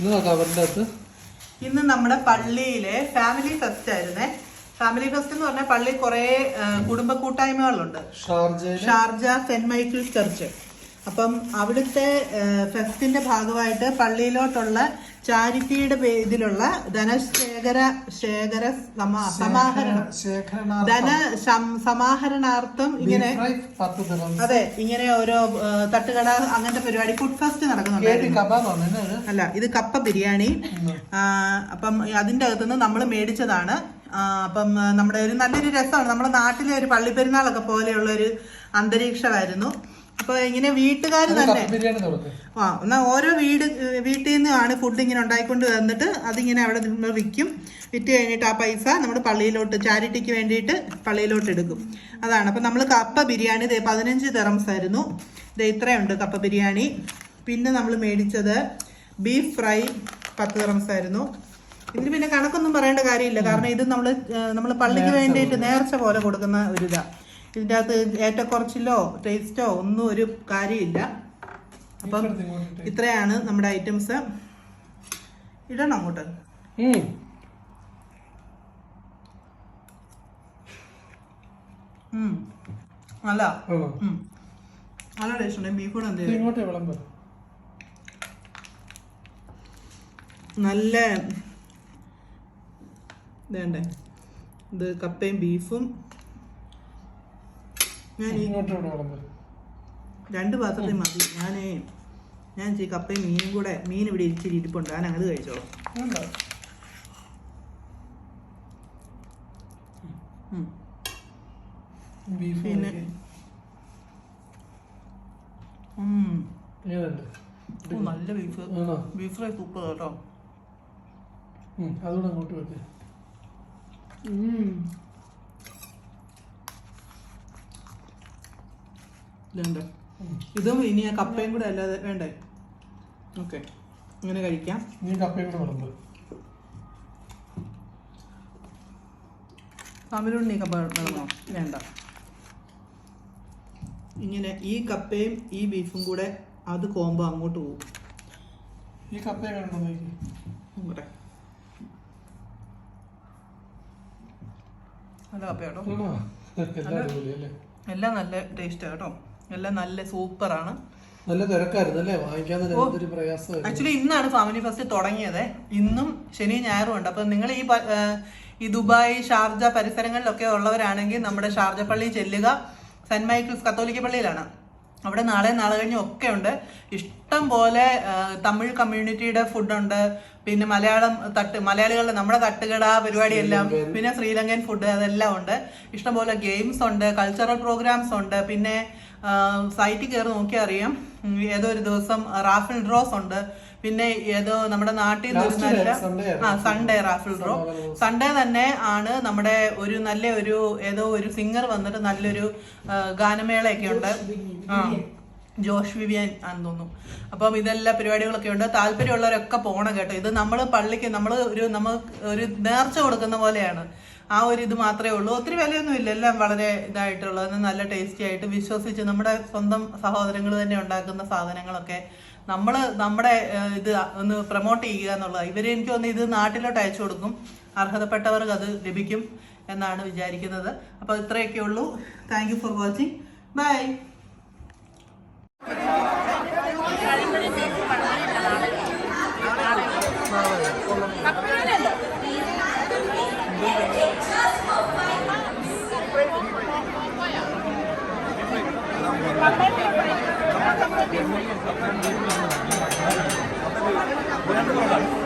ഇന്ന് കവറിന്റെ അകത്ത് ഇന്ന് നമ്മുടെ പള്ളിയിലെ ഫാമിലി ഫെസ്റ്റ് ആയിരുന്നേ. ഫാമിലി ഫെസ്റ്റ് എന്ന് പറഞ്ഞാൽ പള്ളി കുറെ കുടുംബ കൂട്ടായ്മകളുണ്ട്. Sharjah Sharjah saint Michael's church. അപ്പം അവിടുത്തെ ഫെസ്റ്റിന്റെ ഭാഗമായിട്ട് പള്ളിയിലോട്ടുള്ള ചാരിറ്റിയുടെ ഇതിലുള്ള ധനശേഖര ശേഖര സമ- സമാഹരണം. ധന സമാഹരണാർത്ഥം ഇങ്ങനെ അതെ ഇങ്ങനെ ഓരോ തട്ടുകട അങ്ങനത്തെ പരിപാടി ഫുഡ് ഫെസ്റ്റ് ഇത്? അല്ല ഇത് കപ്പ ബിരിയാണി. അപ്പം അതിന്റെ അകത്തുനിന്ന് നമ്മൾ മേടിച്ചതാണ്. അപ്പം നമ്മുടെ ഒരു നല്ലൊരു രസമാണ്. നമ്മുടെ നാട്ടിലെ ഒരു പള്ളിപ്പെരുന്നാളൊക്കെ പോലെയുള്ള ഒരു അന്തരീക്ഷമായിരുന്നു. അപ്പൊ ഇങ്ങനെ വീട്ടുകാർ തന്നെ. ആ എന്നാ ഓരോ വീട് വീട്ടിൽ നിന്നാണ് ഫുഡ് ഇങ്ങനെ ഉണ്ടായിക്കൊണ്ട് വന്നിട്ട് അതിങ്ങനെ അവിടെ നമ്മൾ വിൽക്കും. വിറ്റ് കഴിഞ്ഞിട്ട് ആ പൈസ നമ്മുടെ പള്ളിയിലോട്ട് ചാരിറ്റിക്ക് വേണ്ടിയിട്ട് പള്ളിയിലോട്ട് എടുക്കും. അതാണ്. അപ്പം നമ്മൾ കപ്പ ബിരിയാണി ദേ പതിനഞ്ച് തെറംസ് ആയിരുന്നു. ദേ ഇത്രയുണ്ട് കപ്പ ബിരിയാണി. പിന്നെ നമ്മൾ മേടിച്ചത് ബീഫ് ഫ്രൈ പത്ത് തെറംസ് ആയിരുന്നു. ഇതിന് പിന്നെ കണക്കൊന്നും പറയേണ്ട കാര്യമില്ല. കാരണം ഇത് നമ്മൾ നമ്മൾ പള്ളിക്ക് വേണ്ടിയിട്ട് നേർച്ച പോലെ കൊടുക്കുന്ന ഒരു ഇതാ ഇതിന്റെ അകത്ത് ഏറ്റക്കുറച്ചിലോ ടേസ്റ്റോ ഒന്നും ഒരു കാര്യമില്ല. അപ്പം. ഇത്രയാണ് നമ്മുടെ ഐറ്റംസ് ഇടണം അങ്ങോട്ട്. ഉം. നല്ല ടേസ്റ്റ് ഉണ്ട്. ബീഫ് കൂടെ എന്ത് നല്ല വേണ്ടേ ഇത് കപ്പയും ബീഫും ഞാൻ ഇങ്ങോട്ട് ഇവിടെ രണ്ട് പാത്രത്തിൽ മതി. ഞാൻ ഞാൻ ഈ കപ്പയും മീനും കൂടെ മീൻ ഇവിടെ ഇരിച്ചിരി ഇരിപ്പുണ്ട്. ഞാൻ അങ്ങോട്ട്. ബീഫ് പിന്നെ? നല്ല ബീഫ്. ബീഫ് ഫ്രൈ സൂപ്പർ കേട്ടോ. അതുകൂടെ അങ്ങോട്ട് വെക്ക്. ഇതുണ്ട്. ഇതും ഇനി ആ കപ്പയും കൂടെ അല്ലാതെ വേണ്ടേ? ഓക്കെ ഇങ്ങനെ കഴിക്കാം. ഇനി കപ്പയും കൂടെ വിളമ്പ് തമിഴുണ്ണി കപ്പ വേണമോ വേണ്ട. ഇങ്ങനെ ഈ കപ്പയും ഈ ബീഫും കൂടെ അത് കോമ്പോ അങ്ങോട്ട് പോകും ഈ കപ്പയെ കണ്ടോ നോക്കി? ഇങ്ങോട്ടെ. നല്ല കപ്പ കേട്ടോ. എല്ലാം നല്ല ടേസ്റ്റ് കേട്ടോ. എല്ലാം നല്ല സൂപ്പറാണ്. നല്ല തിരക്കായിരുന്നു അല്ലേ? വാങ്ങിക്കാൻ തന്നെ എന്തൊരു പ്രയാസമായിരുന്നു. ആക്ച്വലി ഇന്നാണ് ഫാമിലി ഫസ്റ്റ് തുടങ്ങിയത്. ഇന്നും ശനി ഞായറും ഉണ്ട്. അപ്പൊ നിങ്ങൾ ഈ ഈ ദുബായ് ഷാർജ പരിസരങ്ങളിലൊക്കെ ഉള്ളവരാണെങ്കിൽ നമ്മുടെ ഷാർജ പള്ളി ചെല്ലുക. സെന്റ് മൈക്കിൾസ് കത്തോലിക്ക പള്ളിയിലാണ്. അവിടെ നാളെ നാളെ കഴിഞ്ഞ് ഒക്കെ ഉണ്ട്. ഇഷ്ടം പോലെ തമിഴ് കമ്മ്യൂണിറ്റിയുടെ ഫുഡുണ്ട് പിന്നെ മലയാളം തട്ട് മലയാളികളുടെ നമ്മുടെ തട്ടുകട പരിപാടിയെല്ലാം പിന്നെ ശ്രീലങ്കൻ ഫുഡ് അതെല്ലാം ഉണ്ട്. ഇഷ്ടംപോലെ ഗെയിംസ് ഉണ്ട് കൾച്ചറൽ പ്രോഗ്രാംസ് ഉണ്ട്. പിന്നെ സൈറ്റിൽ കയറി നോക്കിയാൽ അറിയാം. ഏതോ ഒരു ദിവസം റാഫിൾ ഡ്രോസ് ഉണ്ട്. പിന്നെ ഏതോ നമ്മുടെ നാട്ടിൽ നിന്ന് നല്ല ആ സൺഡേ റാഫിൾ ഡ്രോ സൺഡേ തന്നെ ആണ് നമ്മുടെ ഒരു നല്ല ഒരു ഏതോ ഒരു സിംഗർ വന്നിട്ട് നല്ലൊരു ഗാനമേളയൊക്കെ ഉണ്ട്. ആ. ജോഷ് വിവിയൻ ആണെന്ന് തോന്നുന്നു. അപ്പം ഇതെല്ലാം പരിപാടികളൊക്കെ ഉണ്ട്. താല്പര്യമുള്ളവരൊക്കെ പോകണം കേട്ടോ. ഇത് നമ്മൾ പള്ളിക്ക് നമ്മൾ ഒരു നമ്മൾ ഒരു നേർച്ച കൊടുക്കുന്ന പോലെയാണ്. ആ ഒരു ഇത് മാത്രമേ ഉള്ളൂ. ഒത്തിരി വിലയൊന്നും ഇല്ല. എല്ലാം വളരെ ഇതായിട്ടുള്ളത്. നല്ല ടേസ്റ്റി ആയിട്ട് വിശ്വസിച്ച് നമ്മുടെ സ്വന്തം സഹോദരങ്ങൾ തന്നെ ഉണ്ടാക്കുന്ന സാധനങ്ങളൊക്കെ നമ്മൾ നമ്മുടെ ഇത് ഒന്ന് പ്രൊമോട്ട് ചെയ്യുക എന്നുള്ളത്. ഇവർ എനിക്ക് ഒന്ന് ഇത് നാട്ടിലോട്ട് അയച്ചു കൊടുക്കും. അർഹതപ്പെട്ടവർക്ക് അത് ലഭിക്കും എന്നാണ് വിചാരിക്കുന്നത്. അപ്പോൾ ഇത്രയൊക്കെ ഉള്ളൂ. Thank for watching bye Thank.